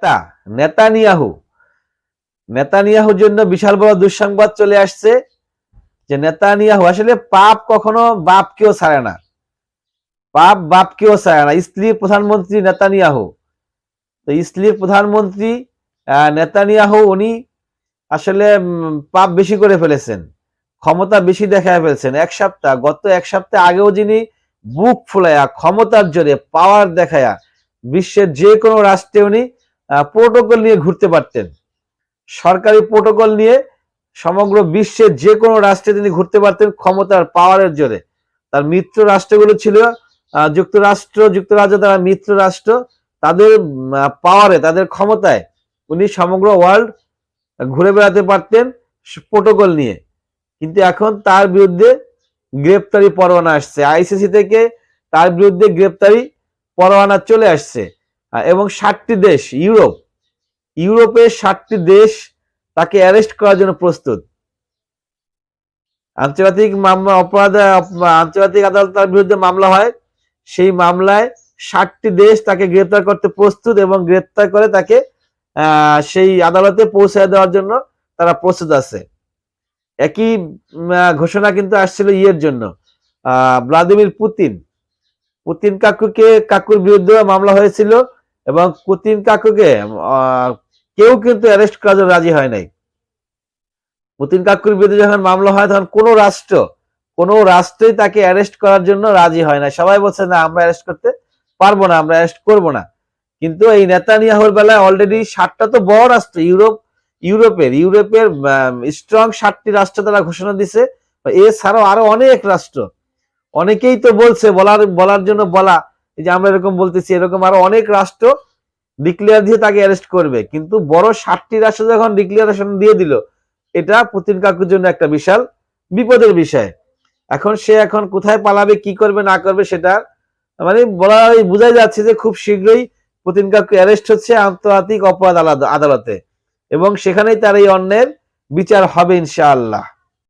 নেতা, নেতানিয়াহু। নেতানিয়াহুর জন্য বিশাল বড় দুঃসংবাদ চলে আসছে যে নেতানিয়াহু আসলে পাপ কখনো বাপকেও ছাড়ে না। পাপ বাপকেও ছাড়ে না। ইসলির প্রধানমন্ত্রী নেতানিয়াহু। তো ইসলির প্রধানমন্ত্রী নেতানিয়াহু উনি আসলে পাপ বেশি করে ফেলেছেন। ক্ষমতা বেশি দেখায় ফেলছেন। এক সপ্তাহ, গত এক সপ্তাহ আগেও যিনি বুক ফুলায়া, ক্ষমতার জোরে পাওয়ার দেখায়া, বিশ্বের যে কোনো রাষ্ট্রে উনি প্রোটোকল নিয়ে ঘুরতে পারতেন। সরকারি প্রোটোকল নিয়ে সমগ্র বিশ্বের যে কোনো রাষ্ট্রে তিনি ঘুরতে পারতেন ক্ষমতার পাওয়ারের জোরে। তার মিত্র রাষ্ট্রগুলো ছিল যুক্তরাষ্ট্র, যুক্তরাজ্য তারা মিত্র রাষ্ট্র, তাদের পাওয়ারে তাদের ক্ষমতায় উনি সমগ্র ওয়ার্ল্ড ঘুরে বেড়াতে পারতেন প্রোটোকল নিয়ে। কিন্তু এখন তার বিরুদ্ধে গ্রেপ্তারি পরোয়ানা আসছে। আইসিসি থেকে তার বিরুদ্ধে গ্রেপ্তারি পরোয়ানা চলে আসছে। এবং ষাটটি দেশ ইউরোপ। ইউরোপের ষাটটি দেশ তাকে অ্যারেস্ট করার জন্য প্রস্তুত। আন্তর্জাতিক মামলা অপরাধ আন্তর্জাতিক আদালত তার বিরুদ্ধে মামলা হয়। সেই মামলায় ষাটটি দেশ তাকে গ্রেপ্তার করতে প্রস্তুত এবং গ্রেপ্তার করে তাকে সেই আদালতে পৌঁছে দেওয়ার জন্য তারা প্রস্তুত আছে। একই ঘোষণা কিন্তু আসছিল ইয়ের জন্য আহ, ভ্লাদিমির পুতিন। পুতিন কাকুকে কাকুর বিরুদ্ধে মামলা হয়েছিল। এবং পুতিন কাকুকে কেউ কিন্তু অ্যারেস্ট করার জন্য রাজি হয় নাই। পুতিন কাকুর বিরুদ্ধে যখন মামলা হয়, তখন কোনো রাষ্ট্র, কোনো রাষ্ট্রই তাকে অ্যারেস্ট করার জন্য রাজি হয় না সবাই বলছে, না, আমরা অ্যারেস্ট করতে পারব না, আমরা অ্যারেস্ট করব না। কিন্তু এই নেতানিয়াহুর বেলায় অলরেডি ষাটটা তো বড় রাষ্ট্র, ইউরোপ, ইউরোপের ইউরোপের স্ট্রং ষাটটি রাষ্ট্র তারা ঘোষণা দিছে। এছাড়াও আরও অনেক রাষ্ট্র। অনেকেই তো বলছে, বলার বলার জন্য বলা এই যে আমরা এরকম বলতেছি, এরকম আরও অনেক রাষ্ট্র ডিক্লেয়ার দিয়ে তাকে অ্যারেস্ট করবে। কিন্তু বড় ষাটটি রাষ্ট্র যখন ডিক্লিয়ারেশন দিয়ে দিল, এটা পুতিন কাকুর জন্য একটা বিশাল বিপদের বিষয়। এখন সে এখন কোথায় পালাবে, কি করবে, না করবে, সেটা মানে বলা বোঝাই যাচ্ছে যে খুব শীঘ্রই পুতিন কাকু অ্যারেস্ট হচ্ছে আন্তর্জাতিক অপরাধ আদালতে। এবং সেখানেই তার এই অন্যের বিচার হবে ইনশাআল্লাহ।